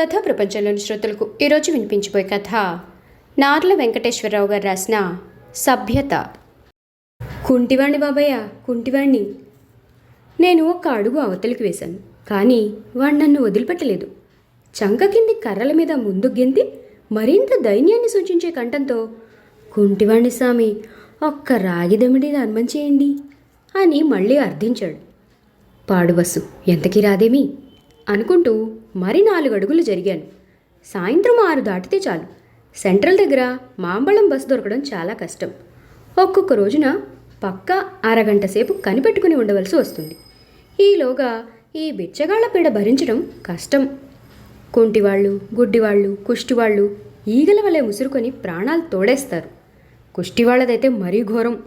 కథ ప్రపంచంలోని శ్రోతలకు ఈరోజు వినిపించబోయే కథ. నార్ల వెంకటేశ్వరరావు గారు రాసిన సభ్యత. కుంటివాణ్ణి బాబయ్య కుంటివాణ్ణి. నేను ఒక అడుగు అవతలికి వేశాను కానీ వాడు నన్ను వదిలిపెట్టలేదు. చంక కింది కర్రల మీద ముందు గెంతి మరింత దైన్యాన్ని సూచించే కంఠంతో కుంటివాణ్ణి స్వామి ఒక్క రాగిదమిడి ధర్మం చేయండి అని మళ్ళీ అర్థించాడు. పాడు బస్సు ఎంతకీ రాదేమి? అనుకుంటూ మరి నాలుగు అడుగులు జరిగాను. సాయంత్రం ఆరు దాటితే చాలు. సెంట్రల్ దగ్గర మాంబళం బస్సు దొరకడం చాలా కష్టం. ఒక్కొక్క రోజున పక్క అరగంట సేపు కనిపెట్టుకుని ఉండవలసి వస్తుంది. ఈలోగా ఈ బిచ్చగాళ్ళ పీడ భరించడం కష్టం. కుంటివాళ్ళు గుడ్డివాళ్ళు కుష్టివాళ్ళు ఈగల వలె ముసురుకొని ప్రాణాలు తోడేస్తారు. కుష్టివాళ్ళదైతే మరీ ఘోరం.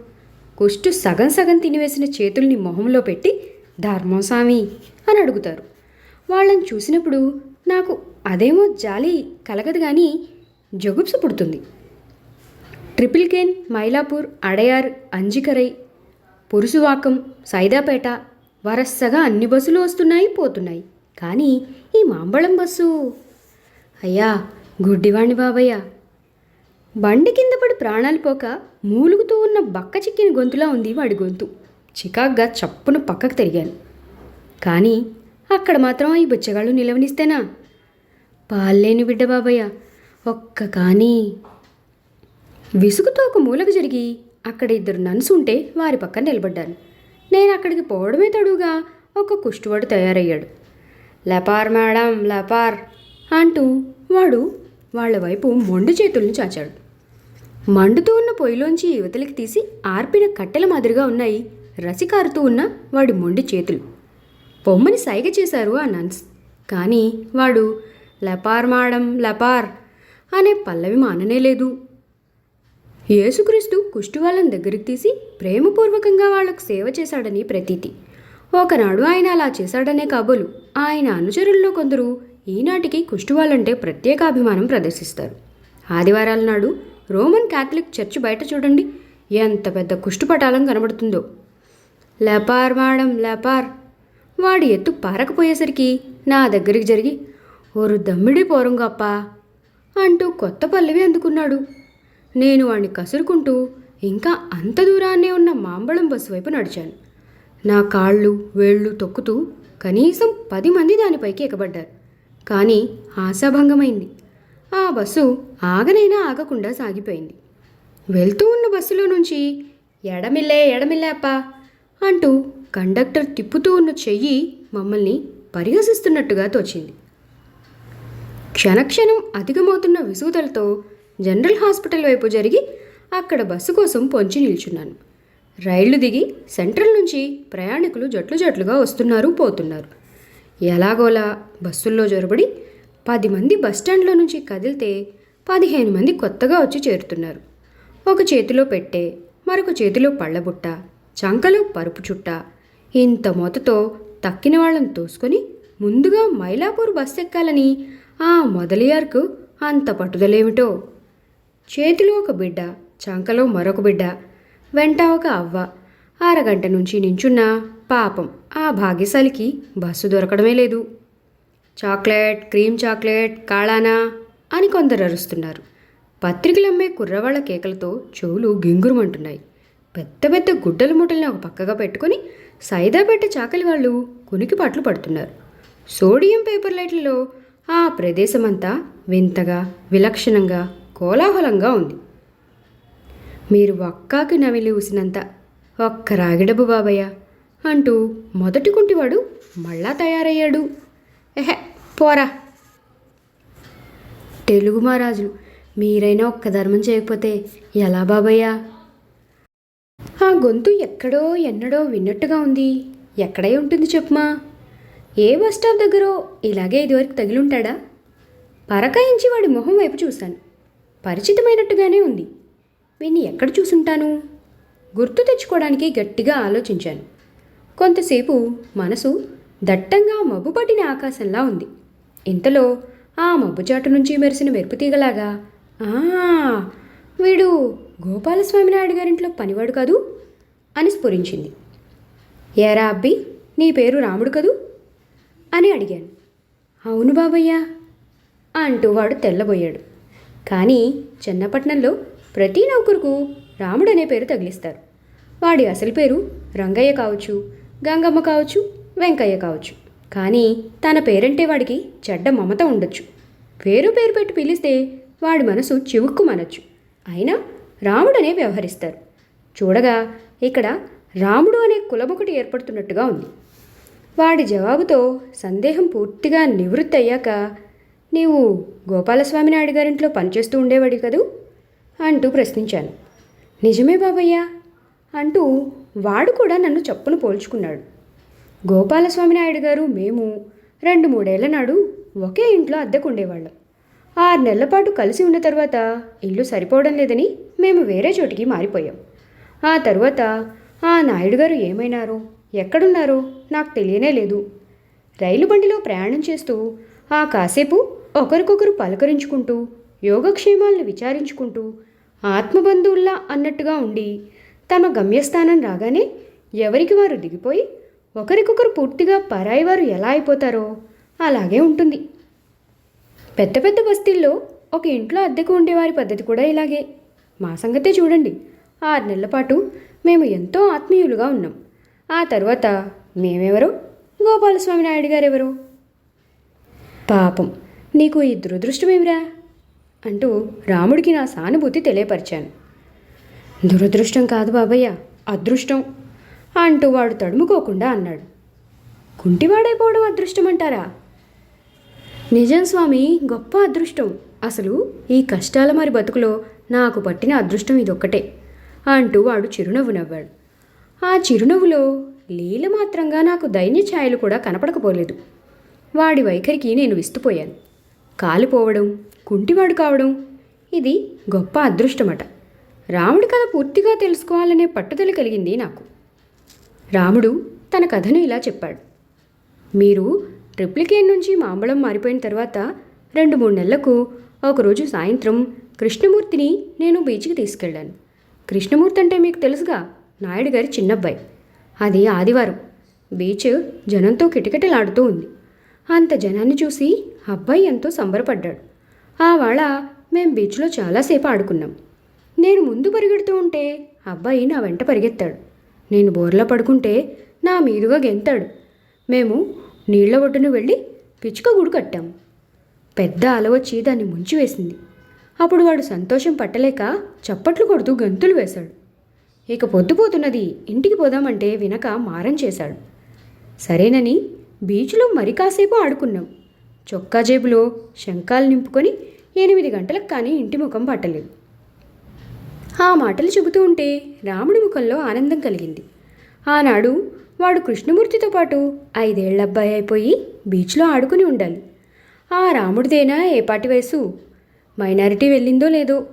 కుష్టు సగం సగం తినివేసిన చేతుల్ని మొహంలో పెట్టి ధర్మం స్వామి అని అడుగుతారు. వాళ్ళని చూసినప్పుడు నాకు అదేమో జాలి కలగదు కానీ జగుప్స పుడుతుంది. ట్రిపుల్ కేన్ మైలాపూర్ అడయార్ అంజికరై పురుసువాకం సైదాపేట వరసగా అన్ని బస్సులు వస్తున్నాయి పోతున్నాయి. కానీ ఈ మాంబళం బస్సు అయ్యా గుడ్డివాణ్ణి బాబయ్య. బండి కింద పడి ప్రాణాలు పోక మూలుగుతూ ఉన్న బక్క చిక్కిన గొంతులా ఉంది వాడి గొంతు. చికాగ్గా చప్పున పక్కకు తిరిగాను. కానీ అక్కడ మాత్రం ఈ బుచ్చగాళ్ళు నిలవనిస్తేనా? పాల్లేని బిడ్డ బాబయ్య ఒక్క కానీ. విసుగుతో ఒక మూలకు జరిగి అక్కడ ఇద్దరు నన్సు ఉంటే వారి పక్కన నిలబడ్డాను. నేను అక్కడికి పోవడమే తడుగా ఒక కుష్టువాడు తయారయ్యాడు. లపార్ మేడం లపార్ అంటూ వాడు వాళ్ళ వైపు మొండు చేతుల్ని చాచాడు. మండుతూ ఉన్న పొయ్యిలోంచి యువతలకి తీసి ఆర్పిన కట్టెల మాదిరిగా ఉన్నాయి. రసికారుతూ ఉన్న వాడి మొండి చేతులు. పొమ్మని సైగ చేశారు ఆ నన్స్ కానీ వాడు లపార్ మాడం లపార్ అనే పల్లవి మాననే లేదు. యేసుక్రీస్తు కుష్టు వాళ్ళని దగ్గరికి తీసి ప్రేమపూర్వకంగా వాళ్ళకు సేవ చేశాడని ప్రతీతి. ఒకనాడు ఆయన అలా చేశాడనే కబులు. ఆయన అనుచరుల్లో కొందరు ఈనాటికి కుష్టువాళ్ళంటే ప్రత్యేకాభిమానం ప్రదర్శిస్తారు. ఆదివారాల నాడు రోమన్ క్యాథలిక్ చర్చ్ బయట చూడండి. ఎంత పెద్ద కుష్టుపటాలం కనబడుతుందో. లపార్ మాడం లపార్ వాడి ఎత్తు పారకపోయేసరికి నా దగ్గరికి జరిగి ఓరు దమ్మిడి పోరంగప్ప అంటూ కొత్త పల్లవి అందుకున్నాడు. నేను వాణ్ణి కసురుకుంటూ ఇంకా అంత దూరాన్నే ఉన్న మాంబళం బస్సు వైపు నడిచాను. నా కాళ్ళు వేళ్ళు తొక్కుతూ కనీసం పది మంది దానిపైకి ఎక్కబడ్డారు కానీ ఆశాభంగమైంది. ఆ బస్సు ఆగనైనా ఆగకుండా సాగిపోయింది. వెళ్తూ ఉన్న బస్సులో నుంచి ఎడమిల్లే ఎడమిల్లే అప్ప అంటూ కండక్టర్ తిప్పుతూ ఉన్న చెయ్యి మమ్మల్ని పరిహసిస్తున్నట్టుగా తోచింది. క్షణక్షణం అధికమవుతున్న విసుగుదలతో జనరల్ హాస్పిటల్ వైపు జరిగి అక్కడ బస్సు కోసం పొంచి నిల్చున్నాను. రైళ్ళు దిగి సెంట్రల్ నుంచి ప్రయాణికులు జట్లు జట్లుగా వస్తున్నారు పోతున్నారు. ఎలాగోలా బస్సుల్లో జొరబడి పది మంది బస్టాండ్లో నుంచి కదిలితే పదిహేను మంది కొత్తగా వచ్చి చేరుతున్నారు. ఒక చేతిలో పెట్టే మరొక చేతిలో పళ్ళబుట్ట చంకలో పరుపు చుట్ట ఇంత మొదతో తక్కిన వాళ్ళని తోసుకొని ముందుగా మైలాపూర్ బస్ ఎక్కాలని ఆ మొదలియార్కు అంత పట్టుదలేమిటో? చేతిలో ఒక బిడ్డ చంకలో మరొక బిడ్డ వెంట ఒక అవ్వ అరగంట నుంచి నించున్న పాపం ఆ భాగ్యశాలికి బస్సు దొరకడమే లేదు. చాక్లెట్ క్రీమ్ చాక్లెట్ కాళానా అని కొందరు అరుస్తున్నారు. పత్రికలమ్మే కుర్రవాళ్ళ కేకలతో చెవులు గింగురుమంటున్నాయి. పెద్ద పెద్ద గుడ్డల మూటల్ని ఒక పక్కగా పెట్టుకొని సైదాపేట చాకలి వాళ్ళు కునికిపాట్లు పడుతున్నారు. సోడియం పేపర్ లైట్లలో ఆ ప్రదేశమంతా వింతగా విలక్షణంగా కోలాహలంగా ఉంది. మీరు ఒక్కాకి నవిలి ఊసినంత ఒక్క రాగిడబు బాబయ్య అంటూ మొదటి కుంటివాడు మళ్ళా తయారయ్యాడు. ఎహె పోరా. తెలుగు మహారాజులు మీరైనా ఒక్క ధర్మం చేయకపోతే ఎలా బాబయ్యా? ఆ గొంతు ఎక్కడో ఎన్నడో విన్నట్టుగా ఉంది. ఎక్కడై ఉంటుంది చెప్పుమా? ఏ బస్ స్టాప్ దగ్గరో ఇలాగే ఇదివరకు తగిలుంటాడా? పరకాయించి వాడి మొహం వైపు చూశాను. పరిచితమైనట్టుగానే ఉంది. వీణ్ణి ఎక్కడ చూసుంటాను? గుర్తు తెచ్చుకోవడానికి గట్టిగా ఆలోచించాను. కొంతసేపు మనసు దట్టంగా మబ్బు పట్టిన ఆకాశంలా ఉంది. ఇంతలో ఆ మబ్బుచాటు నుంచి మెరిసిన మెరుపుతీగలాగా "ఆ, వీడు గోపాలస్వామి నాయుడు గారింట్లో పనివాడు కాదు? అని స్ఫురించింది. ఏరా అబ్బి నీ పేరు రాముడు కదూ? అని అడిగాను. అవును బాబయ్యా అంటూ వాడు తెల్లబోయాడు. కానీ చెన్నపట్నంలో ప్రతి నౌకరుకు రాముడు అనే పేరు తగిలిస్తారు. వాడి అసలు పేరు రంగయ్య కావచ్చు గంగమ్మ కావచ్చు వెంకయ్య కావచ్చు. కానీ తన పేరంటే వాడికి చెడ్డ మమత ఉండొచ్చు. పేరు పేరు పెట్టి పిలిస్తే వాడి మనసు చివుక్కుమనొచ్చు. అయినా రాముడనే వ్యవహరిస్తారు. చూడగా ఇక్కడ రాముడు అనే కులమొకటి ఏర్పడుతున్నట్టుగా ఉంది. వాడి జవాబుతో సందేహం పూర్తిగా నివృత్తి అయ్యాక నీవు గోపాలస్వామి నాయుడు గారింట్లో పనిచేస్తూ ఉండేవాడి కదూ? అంటూ ప్రశ్నించాను. నిజమే బాబయ్య? అంటూ వాడు కూడా నన్ను చప్పును పోల్చుకున్నాడు. గోపాలస్వామి నాయుడు గారు మేము రెండు మూడేళ్ళ నాడు ఒకే ఇంట్లో అద్దెకుండేవాళ్ళం. ఆరు నెలల పాటు కలిసి ఉన్న తర్వాత ఇల్లు సరిపోవడం లేదని మేము వేరే చోటికి మారిపోయాం. ఆ తర్వాత ఆ నాయుడు గారు ఏమైనారు? ఎక్కడున్నారో? నాకు తెలియనే లేదు. రైలు బండిలో ప్రయాణం చేస్తూ ఆ కాసేపు ఒకరికొకరు పలకరించుకుంటూ యోగక్షేమాలను విచారించుకుంటూ ఆత్మబంధువుల్లా అన్నట్టుగా ఉండి తమ గమ్యస్థానం రాగానే ఎవరికి వారు దిగిపోయి ఒకరికొకరు పూర్తిగా పరాయి వారు ఎలా అయిపోతారో అలాగే ఉంటుంది. పెద్ద పెద్ద బస్తీల్లో ఒక ఇంట్లో అద్దెకు ఉండేవారి పద్ధతి కూడా ఇలాగే. మా సంగతే చూడండి. ఆరు నెలల పాటు మేము ఎంతో ఆత్మీయులుగా ఉన్నాం. ఆ తర్వాత మేమెవరు? గోపాలస్వామి నాయుడు గారెవరో? పాపం నీకు ఈ దురదృష్టమేమిరా? అంటూ రాముడికి నా సానుభూతి తెలియపరిచాను. దురదృష్టం కాదు బాబయ్య అదృష్టం అంటూ వాడు తడుముకోకుండా అన్నాడు. కుంటివాడైపోవడం అదృష్టం అంటారా నిజం స్వామి గొప్ప అదృష్టం. అసలు ఈ కష్టాల మరి బతుకులో నాకు పట్టిన అదృష్టం ఇదొక్కటే. అంటూ వాడు చిరునవ్వు నవ్వాడు. ఆ చిరునవ్వులో లీల మాత్రంగా నాకు దైన్య ఛాయలు కూడా కనపడకపోలేదు. వాడి వైఖరికి నేను విస్తుపోయాను. కాలిపోవడం కుంటివాడు కావడం ఇది గొప్ప అదృష్టమట. రాముడి కథ పూర్తిగా తెలుసుకోవాలనే పట్టుదల కలిగింది నాకు. రాముడు తన కథను ఇలా చెప్పాడు. మీరు ట్రిప్లికేన్ నుంచి మాంబళం మారిపోయిన తర్వాత రెండు మూడు నెలలకు ఒకరోజు సాయంత్రం కృష్ణమూర్తిని నేను బీచ్కి తీసుకెళ్ళాను. కృష్ణమూర్తి అంటే మీకు తెలుసుగా? నాయుడు గారి చిన్నబ్బాయి. అది ఆదివారం. బీచ్ జనంతో కిటకిటలాడుతూ ఉంది. అంత జనాన్ని చూసి అబ్బాయి ఎంతో సంబరపడ్డాడు. ఆ వేళ మేం బీచ్లో చాలాసేపు ఆడుకున్నాం. నేను ముందు పరిగెడుతూ ఉంటే అబ్బాయి నా వెంట పరిగెత్తాడు. నేను బోర్లా పడుకుంటే నా మీదుగా గెంతాడు. మేము నీళ్ళ ఒడ్డును వెళ్ళి పిచ్చుక గూడు కట్టాం. పెద్ద అలవచ్చి దాన్ని ముంచివేసింది. అప్పుడు వాడు సంతోషం పట్టలేక చప్పట్లు కొడుతూ గంతులు వేశాడు. ఇక పొద్దుపోతున్నది ఇంటికి పోదామంటే వినక మారం చేశాడు. సరేనని బీచ్లో మరి కాసేపు ఆడుకున్నాం. చొక్కా జేబులో శంఖాలు నింపుకొని ఎనిమిది గంటలకు కానీ ఇంటి ముఖం పట్టలేదు. ఆ మాటలు చెబుతూ ఉంటే రాముడి ముఖంలో ఆనందం కలిగింది. ఆనాడు వాడు కృష్ణమూర్తితో పాటు ఐదేళ్ళ అబ్బాయి అయిపోయి బీచ్లో ఆడుకుని ఉండాలి. ఆ రాముడిదేనా ఏపాటి వయసు మైనారిటీ వెళ్ళిందో లేదో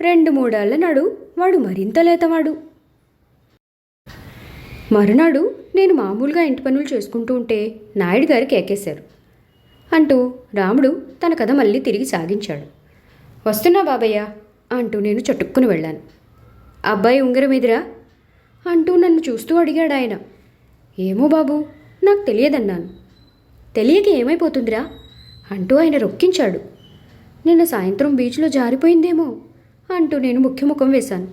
రెండు మూడేళ్ళ నాడు వాడు మరింత లేతవాడు. మరునాడు నేను మామూలుగా ఇంటి పనులు చేసుకుంటూ ఉంటే నాయుడు గారు కేకేశారు. అంటూ రాముడు తన కథ మళ్ళీ తిరిగి సాగించాడు. వస్తున్నా బాబయ్య అంటూ నేను చటుక్కుని వెళ్ళాను. అబ్బాయి ఉంగరం ఎదురా అంటూ నన్ను చూస్తూ అడిగాడు ఆయన. ఏమో బాబు నాకు తెలియదన్నాను. తెలియక ఏమైపోతుందిరా? అంటూ ఆయన రొక్కించాడు. నిన్న సాయంత్రం బీచ్లో జారిపోయిందేమో అంటూ నేను ముఖ్య ముఖం వేశాను.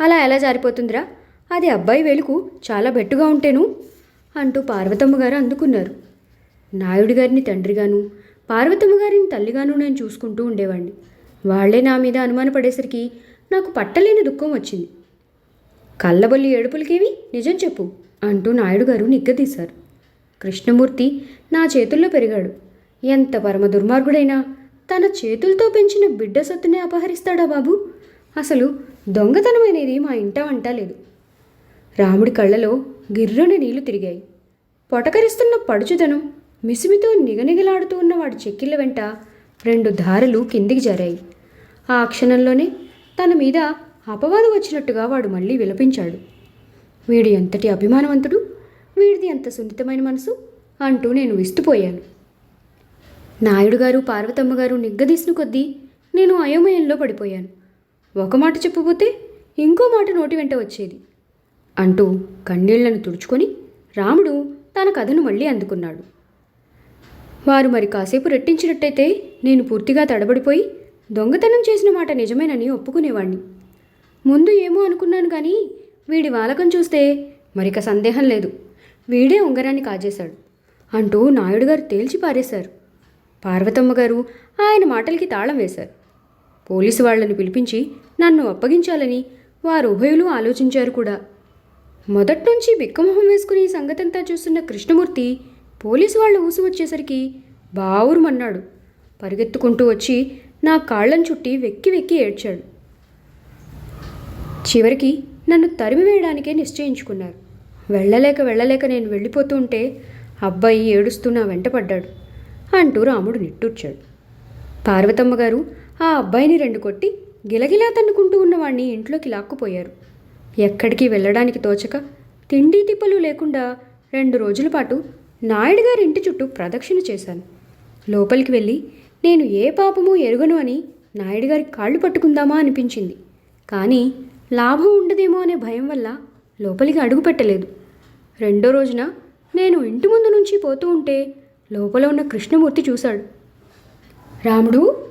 అలా ఎలా జారిపోతుందిరా? అది అబ్బాయి వెలుకు చాలా బెట్టుగా ఉంటేను? అంటూ పార్వతమ్మ గారు అందుకున్నారు. నాయుడు గారిని తండ్రిగాను పార్వతమ్మ గారిని తల్లిగాను నేను చూసుకుంటూ ఉండేవాడిని వాళ్ళే నా మీద అనుమానపడేసరికి నాకు పట్టలేని దుఃఖం వచ్చింది. కళ్ళబొల్లి ఏడుపులకేవి? నిజం చెప్పు అంటూ నాయుడు గారు నిగ్గదీశారు. కృష్ణమూర్తి నా చేతుల్లో పెరిగాడు. ఎంత పరమ దుర్మార్గుడైనా తన చేతులతో పెంచిన బిడ్డ సొత్తునే అపహరిస్తాడా బాబు? అసలు దొంగతనమైనది మా ఇంట వంట లేదు. రాముడి కళ్ళలో గిర్రుని నీళ్ళు తిరిగాయి. పొటకరిస్తున్న పడుచుదనం మిసిమితో నిగనిగలాడుతూ ఉన్న వాడి చెక్కిళ్ళ వెంట రెండు ధారలు కిందికి జారాయి. ఆ క్షణంలోనే తన మీద అపవాదం వచ్చినట్టుగా వాడు మళ్ళీ విలపించాడు. వీడు ఎంతటి అభిమానవంతుడు? వీడిది ఎంత సున్నితమైన మనసు? అంటూ నేను విస్తుపోయాను. నాయుడు గారు పార్వతమ్మ గారు నిగ్గదీసిన కొద్దీ నేను అయోమయంలో పడిపోయాను. ఒక మాట చెప్పబోతే ఇంకో మాట నోటి వెంట వచ్చేది. అంటూ కన్నీళ్ళను తుడుచుకొని రాముడు తన కథను మళ్ళీ అందుకున్నాడు. వారు మరి కాసేపు రెట్టించినట్టయితే నేను పూర్తిగా తడబడిపోయి దొంగతనం చేసిన మాట నిజమేనని ఒప్పుకునేవాణ్ణి. ముందు ఏమో అనుకున్నాను కానీ వీడి వాలకం చూస్తే మరిక సందేహం లేదు. వీడే ఉంగరాన్ని కాజేశాడు అంటూ నాయుడు గారు తేల్చి పారేశారు. పార్వతమ్మ గారు ఆయన మాటలకి తాళం వేశారు. పోలీసు వాళ్ళని పిలిపించి నన్ను అప్పగించాలని వారు ఉభయులు ఆలోచించారు కూడా. మొదట్నుంచి బిక్కమొహం వేసుకుని సంగతంతా చూస్తున్న కృష్ణమూర్తి పోలీసు వాళ్ళ ఊసి వచ్చేసరికి బావురుమన్నాడు. పరిగెత్తుకుంటూ వచ్చి నా కాళ్ళను చుట్టి వెక్కి వెక్కి ఏడ్చాడు. చివరికి నన్ను తరిమి వేయడానికే నిశ్చయించుకున్నారు. వెళ్ళలేక వెళ్ళలేక నేను వెళ్ళిపోతూ ఉంటే అబ్బాయి ఏడుస్తూ నా వెంట పడ్డాడు. అంటూ రాముడు నిట్టూర్చాడు. పార్వతమ్మ గారు ఆ అబ్బాయిని రెండు కొట్టి గిలగిలా తన్నుకుంటూ ఉన్నవాణ్ణి ఇంట్లోకి లాక్కుపోయారు. ఎక్కడికి వెళ్ళడానికి తోచక తిండి తిప్పలు లేకుండా రెండు రోజుల పాటు నాయుడు గారి ఇంటి చుట్టూ ప్రదక్షిణ చేశాను. లోపలికి వెళ్ళి నేను ఏ పాపము ఎరుగను అని నాయుడు గారి కాళ్ళు పట్టుకుందామా అనిపించింది. కానీ లాభం ఉండదేమో అనే భయం వల్ల లోపలికి అడుగు పెట్టలేదు. రెండో రోజున నేను ఇంటి ముందు నుంచి పోతూ ఉంటే లోపల ఉన్న కృష్ణమూర్తి చూశాడు. రాముడు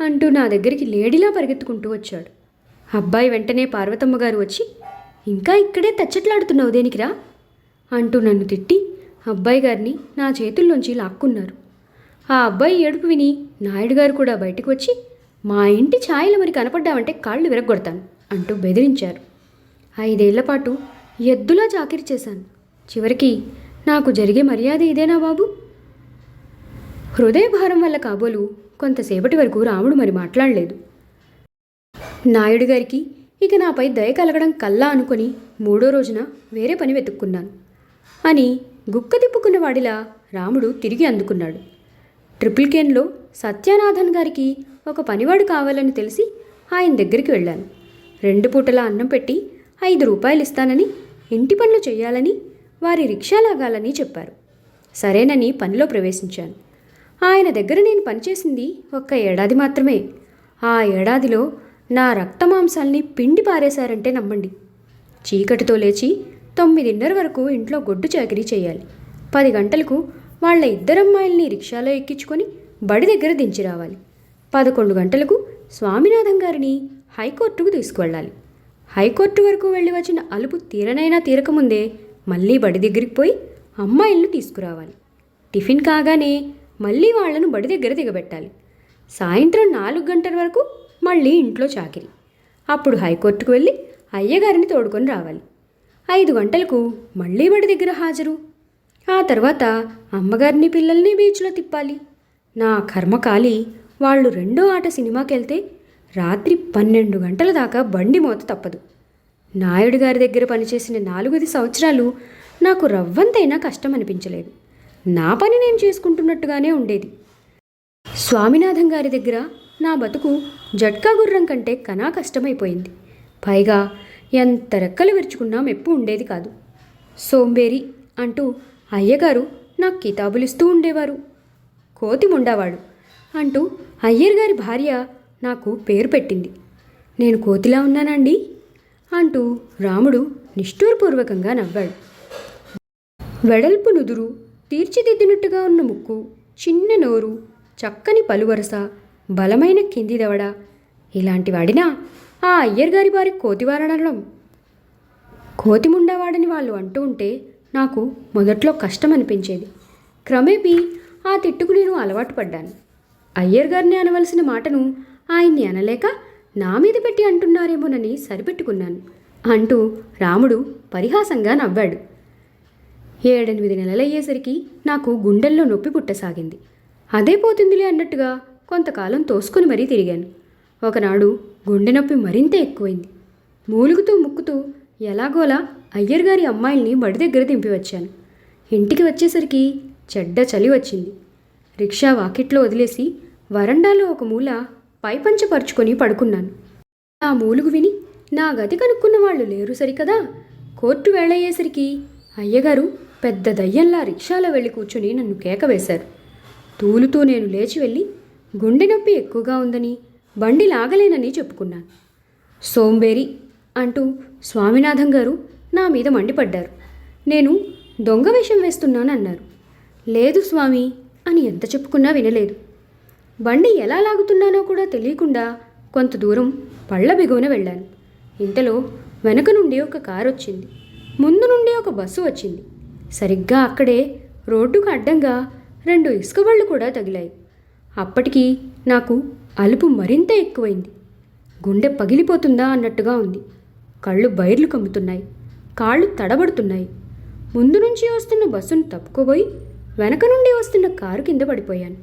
అంటూ నా దగ్గరికి లేడీలా పరిగెత్తుకుంటూ వచ్చాడు. అబ్బాయి వెంటనే పార్వతమ్మ గారు వచ్చి ఇంకా ఇక్కడే తచ్చట్లాడుతున్నావు దేనికిరా అంటూ నన్ను తిట్టి అబ్బాయి గారిని నా చేతుల్లోంచి లాక్కున్నారు. ఆ అబ్బాయి ఏడుపు విని నాయుడు గారు కూడా బయటకు వచ్చి మా ఇంటి ఛాయలు మరి కనపడ్డామంటే కాళ్ళు విరగొడతాను అంటూ బెదిరించారు. ఐదేళ్ళ పాటు ఎద్దులా చాకిరి చేశాను. చివరికి నాకు జరిగే మర్యాద ఇదేనా బాబు? హృదయభారం వల్ల కాబోలు కొంతసేపటి వరకు రాముడు మరి మాట్లాడలేదు. నాయుడు గారికి ఇక నాపై దయ కలగడం కల్లా అనుకొని మూడో రోజున వేరే పని వెతుక్కున్నాను. అని గుక్క తిప్పుకున్న వాడిలా రాముడు తిరిగి అందుకున్నాడు. ట్రిపుల్ కేన్లో సత్యానాథన్ గారికి ఒక పనివాడు కావాలని తెలిసి ఆయన దగ్గరికి వెళ్ళాను. రెండు పూటల అన్నం పెట్టి ఐదు రూపాయలు ఇస్తానని ఇంటి పనులు చేయాలని వారి రిక్షా లాగాలని చెప్పారు. సరేనని పనిలో ప్రవేశించాను. ఆయన దగ్గర నేను పనిచేసింది ఒక్క ఏడాది మాత్రమే. ఆ ఏడాదిలో నా రక్తమాంసాల్ని పిండి పారేశారంటే నమ్మండి. చీకటితో లేచి తొమ్మిదిన్నర వరకు ఇంట్లో గొడ్డు చాకరీ చేయాలి. పది గంటలకు వాళ్ళ ఇద్దరమ్మాయిల్ని రిక్షాలో ఎక్కించుకొని బడి దగ్గర దించి రావాలి. పదకొండు గంటలకు స్వామినాథం గారిని హైకోర్టుకు తీసుకువెళ్ళాలి. హైకోర్టు వరకు వెళ్ళి వచ్చిన అలుపు తీరనైనా తీరకముందే మళ్ళీ బడి దగ్గరికి పోయి అమ్మాయిలను తీసుకురావాలి. టిఫిన్ కాగానే మళ్ళీ వాళ్ళను బడి దగ్గర దిగబెట్టాలి. సాయంత్రం నాలుగు గంటల వరకు మళ్ళీ ఇంట్లో చాకిరి. అప్పుడు హైకోర్టుకు వెళ్ళి అయ్యగారిని తోడుకొని రావాలి. ఐదు గంటలకు మళ్ళీ బడి దగ్గర హాజరు. ఆ తర్వాత అమ్మగారిని పిల్లల్ని బీచ్లో తిప్పాలి. నా కర్మకాలి వాళ్ళు రెండో ఆట సినిమాకి వెళ్తే రాత్రి పన్నెండు గంటల దాకా బండి మోత తప్పదు. నాయుడు గారి దగ్గర పనిచేసిన నాలుగైదు సంవత్సరాలు నాకు రవ్వంతైనా కష్టం అనిపించలేదు నా పని నేను చేసుకుంటున్నట్టుగానే ఉండేది. స్వామినాథం గారి దగ్గర నా బతుకు జట్కా గుర్రం కంటే కనా కష్టమైపోయింది. పైగా ఎంత రెక్కలు విరుచుకున్నా మెప్పు ఉండేది కాదు. సోంబేరి అంటూ అయ్యగారు నాకు కితాబులిస్తూ ఉండేవారు. కోతి ముండావాడు అంటూ అయ్యర్ గారి భార్య నాకు పేరు పెట్టింది. నేను కోతిలా ఉన్నానండి? అంటూ రాముడు నిష్ఠూరపూర్వకంగా నవ్వాడు. వెడల్పు నుదురు తీర్చిదిద్దినట్టుగా ఉన్న ముక్కు చిన్న నోరు చక్కని పలువరస బలమైన కింది దవడ. ఇలాంటి వాడినా ఆ అయ్యర్గారి వారి కోతివారనడం కోతిముండవాడని వాళ్ళు అంటూ ఉంటే నాకు మొదట్లో కష్టం అనిపించేది క్రమేపీ ఆ తిట్టుకు నేను అలవాటు పడ్డాను. అయ్యర్ గారిని అనవలసిన మాటను ఆయన్ని అనలేక నా మీద పెట్టి అంటున్నారేమోనని సరిపెట్టుకున్నాను. అంటూ రాముడు పరిహాసంగా నవ్వాడు. ఏడెనిమిది నెలలయ్యేసరికి నాకు గుండెల్లో నొప్పి పుట్టసాగింది. అదే పోతుందిలే అన్నట్టుగా కొంతకాలం తోసుకొని మరీ తిరిగాను. ఒకనాడు గుండె నొప్పి మరింత ఎక్కువైంది. మూలుగుతూ ముక్కుతూ ఎలాగోలా అయ్యర్ గారి అమ్మాయిల్ని బడి దగ్గర దింపి వచ్చాను. ఇంటికి వచ్చేసరికి చెడ్డ చలి వచ్చింది. రిక్షా వాకిట్లో వదిలేసి వరండాలో ఒక మూల పైపంచ పరుచుకొని పడుకున్నాను. ఆ మూలుగు విని నా గతి కనుక్కున్న వాళ్ళు లేరు సరికదా? కోర్టు వేళయ్యేసరికి అయ్యగారు పెద్ద దయ్యంలా రిక్షాలో వెళ్ళి కూర్చుని నన్ను కేక వేశారు తూలుతూ నేను లేచి వెళ్ళి గుండె నొప్పి ఎక్కువగా ఉందని బండి లాగలేనని చెప్పుకున్నాను. సోంబేరి అంటూ స్వామినాథం గారు నా మీద మండిపడ్డారు. నేను దొంగ వేషం వేస్తున్నానన్నారు. లేదు స్వామి అని ఎంత చెప్పుకున్నా వినలేదు. బండి ఎలా లాగుతున్నానో కూడా తెలియకుండా కొంత దూరం పళ్ళ బిగువన వెళ్ళాను. ఇంతలో వెనక నుండి ఒక కారు వచ్చింది ముందు నుండి ఒక బస్సు వచ్చింది. సరిగ్గా అక్కడే రోడ్డుకు అడ్డంగా రెండు ఇసుక బళ్ళు కూడా తగిలాయి. అప్పటికి నాకు అలుపు మరింత ఎక్కువైంది. గుండె పగిలిపోతుందా అన్నట్టుగా ఉంది. కళ్ళు బైర్లు కమ్ముతున్నాయి. కాళ్ళు తడబడుతున్నాయి. ముందు నుంచి వస్తున్న బస్సును తప్పుకోబోయి వెనక నుండి వస్తున్న కారు కింద పడిపోయాను.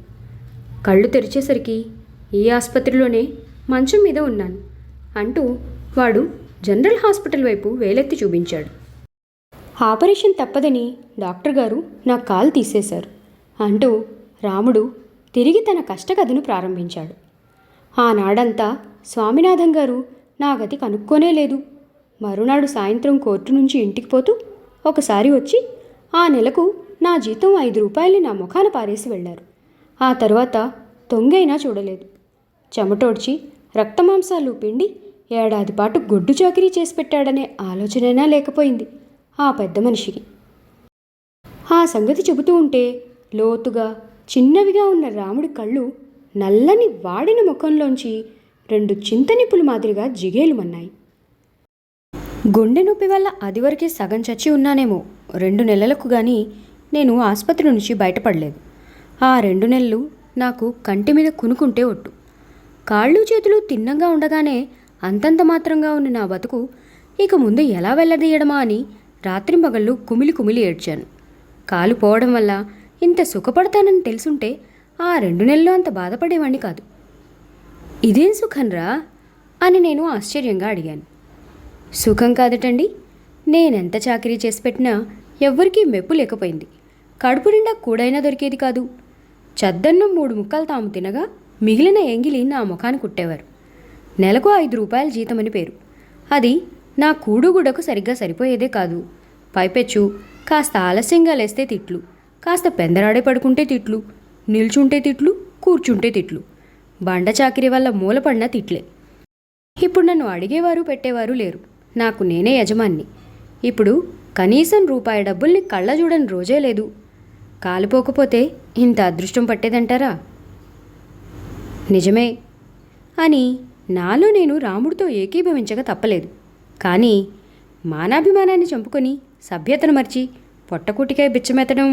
కళ్ళు తెరిచేసరికి ఈ ఆసుపత్రిలోనే మంచం మీద ఉన్నాను అంటూ వాడు జనరల్ హాస్పిటల్ వైపు వేలెత్తి చూపించాడు. ఆపరేషన్ తప్పదని డాక్టర్ గారు నా కాలు తీసేశారు అంటూ రాముడు తిరిగి తన కష్టకథను ప్రారంభించాడు. ఆనాడంతా స్వామినాథం గారు నా గతి కనుక్కోనే లేదు. మరునాడు సాయంత్రం కోర్టు నుంచి ఇంటికి పోతూ ఒకసారి వచ్చి ఆ నెలకు నా జీతం ఐదు రూపాయలు నా ముఖాన పారేసి వెళ్ళారు. ఆ తర్వాత తొంగైనా చూడలేదు. చెమటోడ్చి రక్తమాంసాలు పిండి ఏడాది పాటు గొడ్డు చాకిరీ చేసి పెట్టాడనే ఆలోచనైనా లేకపోయింది. ఆ పెద్ద మనిషికి. ఆ సంగతి చెబుతూ ఉంటే లోతుగా చిన్నవిగా ఉన్న రాముడి కళ్ళు నల్లని వాడిన ముఖంలోంచి రెండు చింతనిప్పుల మాదిరిగా జిగేలుమన్నాయి. గుండె నొప్పి వల్ల అదివరకే సగం చచ్చి ఉన్నానేమో. రెండు నెలలకు కానీ నేను ఆసుపత్రి నుంచి బయటపడలేదు. ఆ రెండు నెలలు నాకు కంటి మీద కునుకుంటే ఒట్టు. కాళ్ళు చేతులు తిన్నంగా ఉండగానే అంతంత మాత్రంగా ఉన్న నా బతుకు ఇక ముందు ఎలా వెళ్ళదీయడమా అని రాత్రింబగళ్ళు కుమిలి కుమిలి ఏడ్చాను. కాలు పోవడం వల్ల ఇంత సుఖపడతానని తెలుసుంటే ఆ రెండు నెలలు అంత బాధపడేవాణ్ణి కాదు. ఇదేం సుఖంరా అని నేను ఆశ్చర్యంగా అడిగాను. సుఖం కాదటండి. నేనెంత చాకరీ చేసి పెట్టినా ఎవ్వరికీ మెప్పు లేకపోయింది. కడుపు నిండా కూడైనా దొరికేది కాదు. చద్దన్నం మూడు ముక్కలు తాము తినగా మిగిలిన ఎంగిలి నా ముఖాన్ని కుట్టేవారు. నెలకు ఐదు రూపాయల జీతమని పేరు. అది నా కూడుగుడకు సరిగ్గా సరిపోయేదే కాదు. పైపెచ్చు. కాస్త ఆలస్యంగా లేస్తే తిట్లు. కాస్త పెందరాడే పడుకుంటే తిట్లు. నిల్చుంటే తిట్లు కూర్చుంటే తిట్లు. బండ చాకిరి వల్ల మూలపడిన తిట్లే. ఇప్పుడు నన్ను అడిగేవారు పెట్టేవారు లేరు. నాకు నేనే యజమాన్ని. ఇప్పుడు కనీసం రూపాయి డబ్బుల్ని కళ్ళ చూడని రోజే లేదు. కాలిపోకపోతే ఇంత అదృష్టం పట్టేదంటారా? నిజమే. అని నాలో నేను రాముడితో ఏకీభవించక తప్పలేదు. కానీ మానాభిమానాన్ని చంపుకొని సభ్యతను మర్చి పొట్టకుటికాయ బిచ్చమెత్తడం.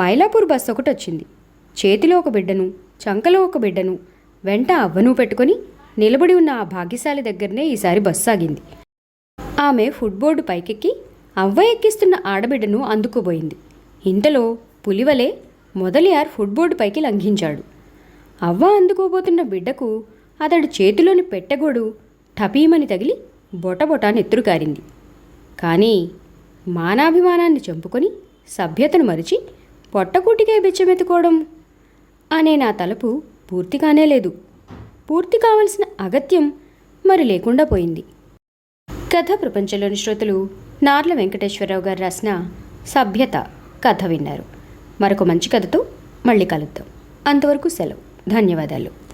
మైలాపూర్ బస్సు ఒకటి వచ్చింది చేతిలో ఒక బిడ్డను చంకలో ఒక బిడ్డను వెంట అవ్వను పెట్టుకొని నిలబడి ఉన్న ఆ భాగ్యశాలి దగ్గరనే ఈసారి బస్సు సాగింది. ఆమె ఫుట్బోర్డు పైకెక్కి అవ్వ ఎక్కిస్తున్న ఆడబిడ్డను అందుకోబోయింది ఇంతలో పులివలే మొదలియార్ ఫుట్బోర్డు పైకి లంఘించాడు. అవ్వ అందుకోబోతున్న బిడ్డకు అతడు చేతిలోని పెట్టెగోడు టపీమని తగిలి బొటబొట నెత్తురు కారింది. కానీ మానాభిమానాన్ని చంపుకొని సభ్యతను మరిచి పొట్టకూటికే బిచ్చమెత్తుకోవడం అనే నా తలుపు పూర్తి కానే లేదు. పూర్తి కావలసిన అగత్యం మరి లేకుండా పోయింది. కథ ప్రపంచంలోని శ్రోతలు నార్ల వెంకటేశ్వరరావు గారు రాసిన సభ్యత కథ విన్నారు. మరొక మంచి కథతో మళ్ళీ కలుద్దాం. అంతవరకు సెలవు. ధన్యవాదాలు.